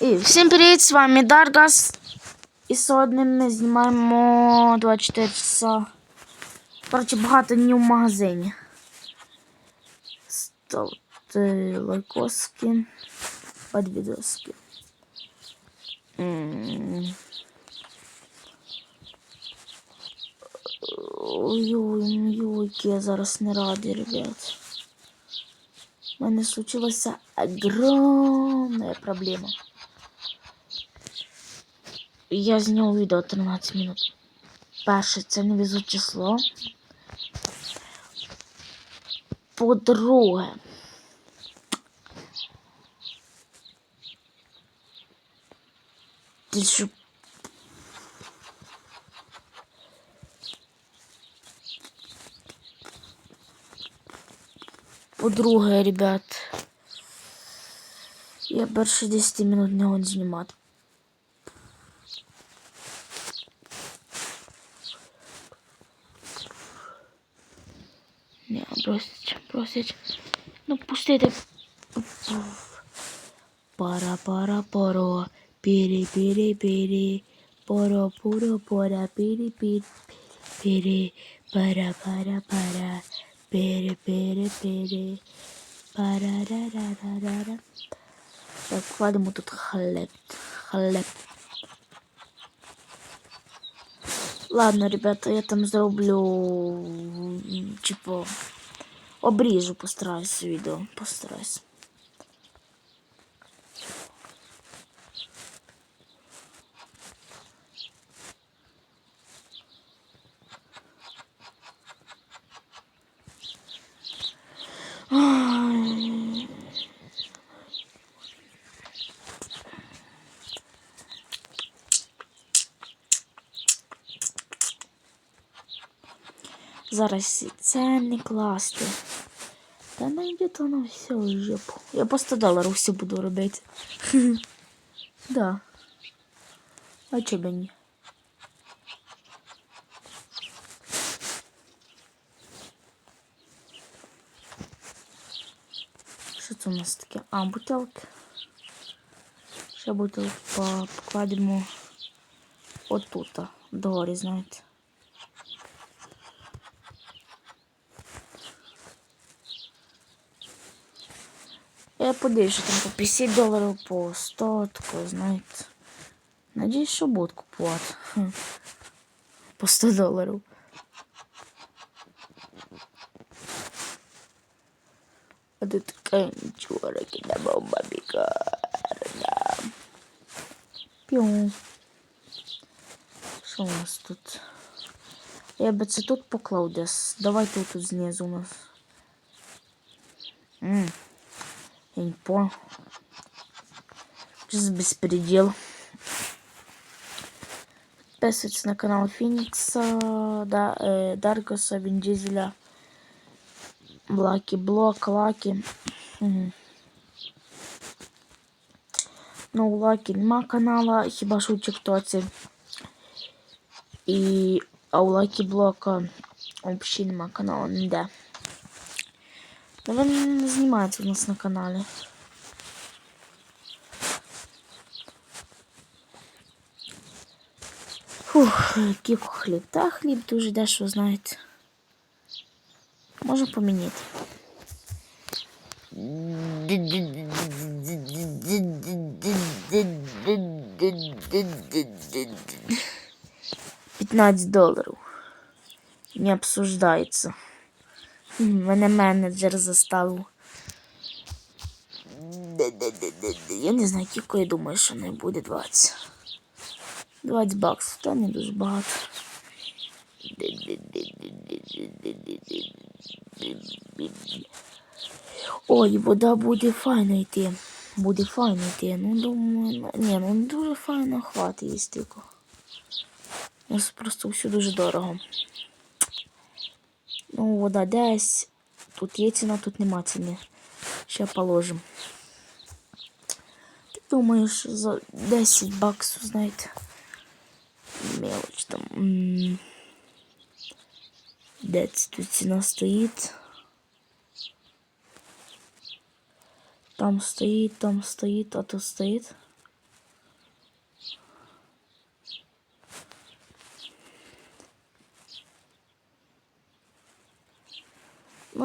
І всім привіт, з вами Даргас. І сьогодні ми знімаємо 24 часа. Коротше, багато днів в магазині. Ставте лайкоски під відоски. Ой-ой, ой, я зараз не радий, ребят. У мене случилася огромная проблема. Я зняв відео 13 минут. Перше, це не везу число. По-друге. Ти що? По-друге, ребят. Я більше 10 минут не можу знімати. Ne bros bros No pusti de. Para para para. Biri biri biri. Para para para. Biri biri biri. Para para para. Biri biri biri. Para ra ra ra ra ra. Bak vadim otut halep halep. Ладно, ребята, я там зроблю типу обріжу, постараюсь відео. Постараюсь. Зараз це не класти. Та найде то на все вже. Я по 100 доларів все буду робити. да. А чого б ні? Що це у нас таке? А, бутилки. Ще бутилки по- покладемо отут, догорі, знаєте. Я подивлюся там по 50 доларів, по 100, тако, знаєте. Надіюсь, що будуть купувати. Хм. По 100 доларів. А тут чорики на бомба бікарна. Піу. Що у нас тут? Я би це тут поклав десь. Давайте тут знизу у нас. М. Я не понял. Что за беспредел? Подписывайтесь на канал Феникса, да, э, Даргоса, Вин Дизеля, Блаки Блок, Лаки. Мгм. Ну, Лаки нема канала, хіба що у Тіктоці. А у Лаки Блока взагалі нема каналу ніде. Ну, він не знімається у нас на каналі. Фух, який хліб. Та хліб дуже дешево, знаєте. Можу поміняти. П'ятнадцять доларів. Не обсуждається. Мене менеджер заставив. Я не знаю, кілько я думаю, що не буде 20. 20 баксів, та не дуже багато. Ой, вода буде файно йти. Буде файно йти. Ну, думаю, ну, ні, ну дуже файно хватить стільки. У нас просто все дуже дорого. Ну, вода десь. Тут є ціна, тут нема ціни. Ще положим. Ти думаєш, за 10 баксів, знаєте. Мелоч там. м, Де це тут ціна стоїть? Там стоїть, там стоїть, а тут стоїть.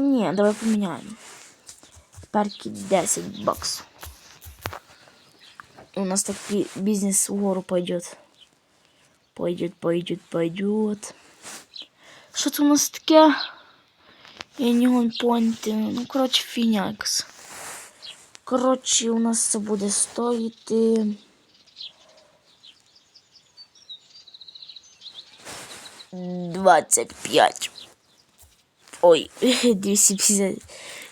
Ну ні, давай поміняємо. Парки 10 баксов. У нас так би- бизнес вгору пойдет. Пойдет, пойдет, пойдет. Це у нас таке? Я не можу поняти. Ну, коротше, фігня якась. Коротше, у нас це буде стоїти. Двадцять п'ять. Ой, 250,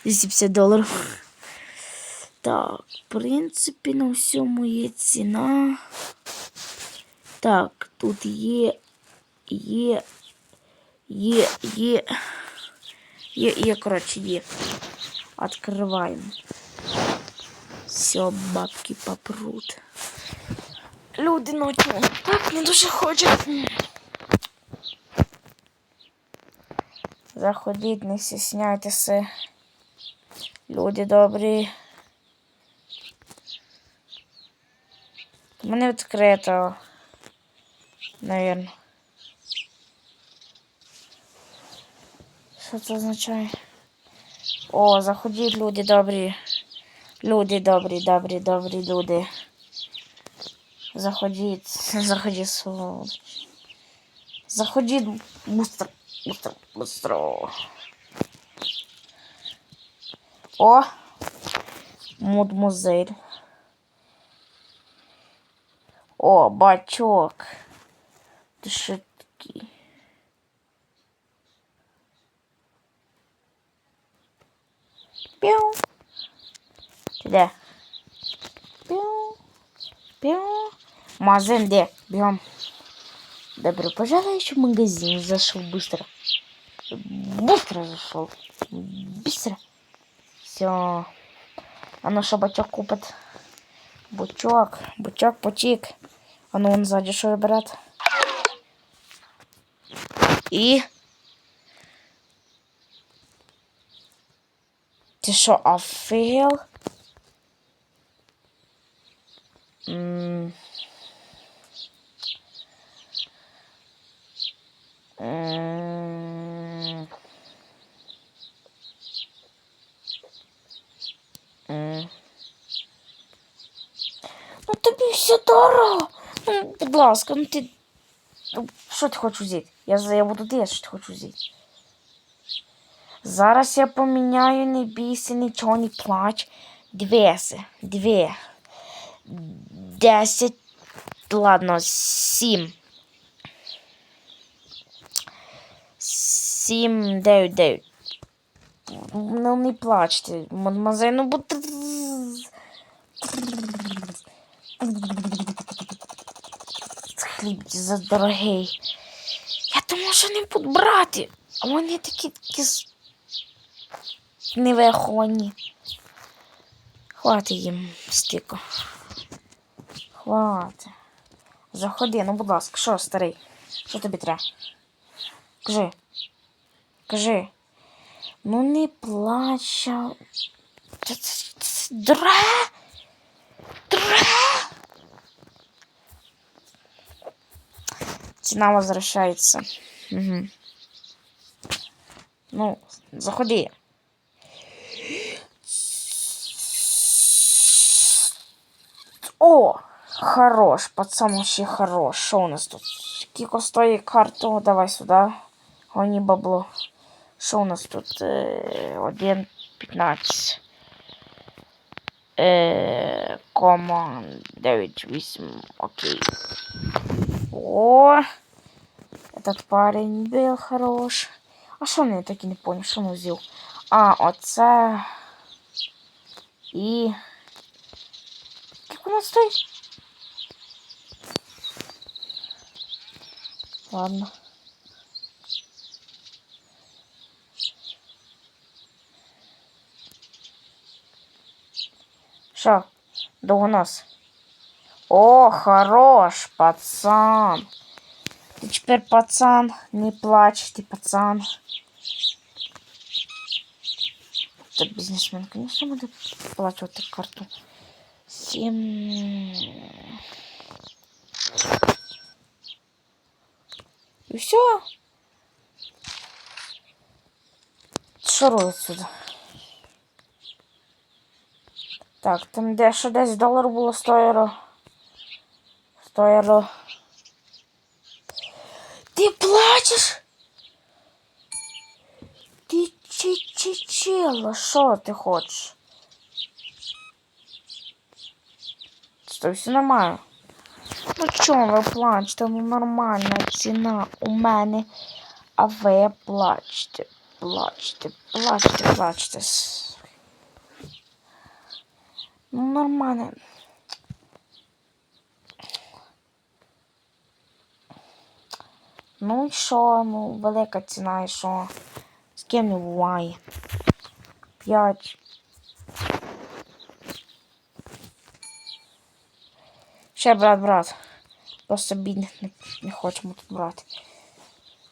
250 доларів. Так, в принципі, на всьому є ціна. Так, тут є, є, є, є, є, є, коротше, є. Открываем. Все, бабки попрут. Люди ночі. Так, не дуже хочуть. Заходіть, не стісняйтеся. Люди добрі. У мене відкрито. Наверно. Що це означає? О, заходіть, люди добрі. Люди добрі, добрі, добрі люди. Заходіть, заходіть, сволоч. Заходіть, быстро, быстро, быстро. О! Мадмузель. О, бачок. Ти що такий? Піу. Ти де? Піу. Піу. Магазин де? Бігом. Добро пожалуйста в магазин. Зашел быстро. Быстро зашел. Быстро. Все. А ну що бачок купить? Бучок, бучок, почик. А ну он сзади что брат? І. Ти що, офігел? М. М. М. Ну тобі все дорого. Ну, будь ласка, ну ти. Ну, що ти хочеш взяти? Я, за- я буду дивитися, що ти хочеш взяти. Зараз я поміняю, не бійся, нічого не плач. Двесі, дві. Десять. Ладно, сім. Сім, дев'ять, дев'ять. Ну, не плачте, мадемуазель, ну бо... Хліб за дорогий. Я думав, що не буду брати. А вони такі такі невиховані. Хвати їм стільки. Хвати. Заходи, ну будь ласка, що, старий? Що тобі треба? Кажи. Кажи. Ну не плач. а- Це, Цена возвращается. Угу. Ну, заходи. О, хорош, пацан вообще хорош. Что у нас тут? Кико стоит карту, давай сюда. Гони бабло. Что у нас тут? Э, Один пятнадцать. Э, кома 9, 8, окей. О, этот парень был хорош. А що я так і не понял, що він взяв? А, оце. І. Як воно стоїть? Ладно. Що? Довго нас. О, хорош, пацан. Ты теперь пацан, не плач, ты пацан. Это бизнесмен, конечно, бізнесмен, звісно, буде эту карту. Семь. И все. Шарую отсюда. Так, там де ще десь долар було 100 євро. 100 євро. Ти плачеш? Ти чи чи чило, що ти хочеш? Що все нормально. Ну чого ви плачете? Ну нормальна ціна у мене. А ви плачете, плачете, плачете, плачете. Ну нормально. Ну і що? Ну, велика ціна і що? З ким не буває? П'ять. Ще брат, брат. Просто бідних не, не хочемо тут брати.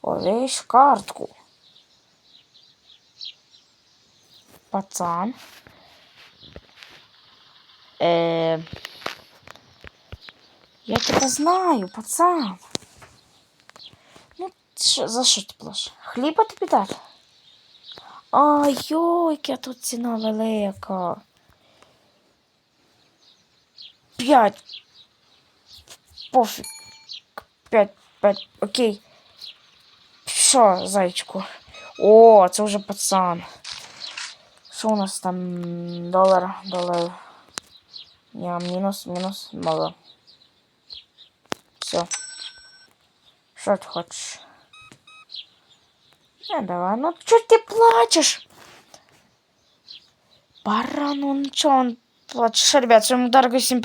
Олесь картку. Пацан. Е... Я тебе знаю, пацан. Що, за що ти плаш? Хліба тобі дати? Ай, яка тут ціна велика. П'ять. Пофіг. П'ять, п'ять, окей. Що, зайчику? О, це вже пацан. Що у нас там? Долар, долар. Ні, мінус, мінус, мало. Все. Що ти хочеш? Не, давай, ну чого ти плачеш? Баран, ну нічого, он плачеш. Ребят, своєму дорого всім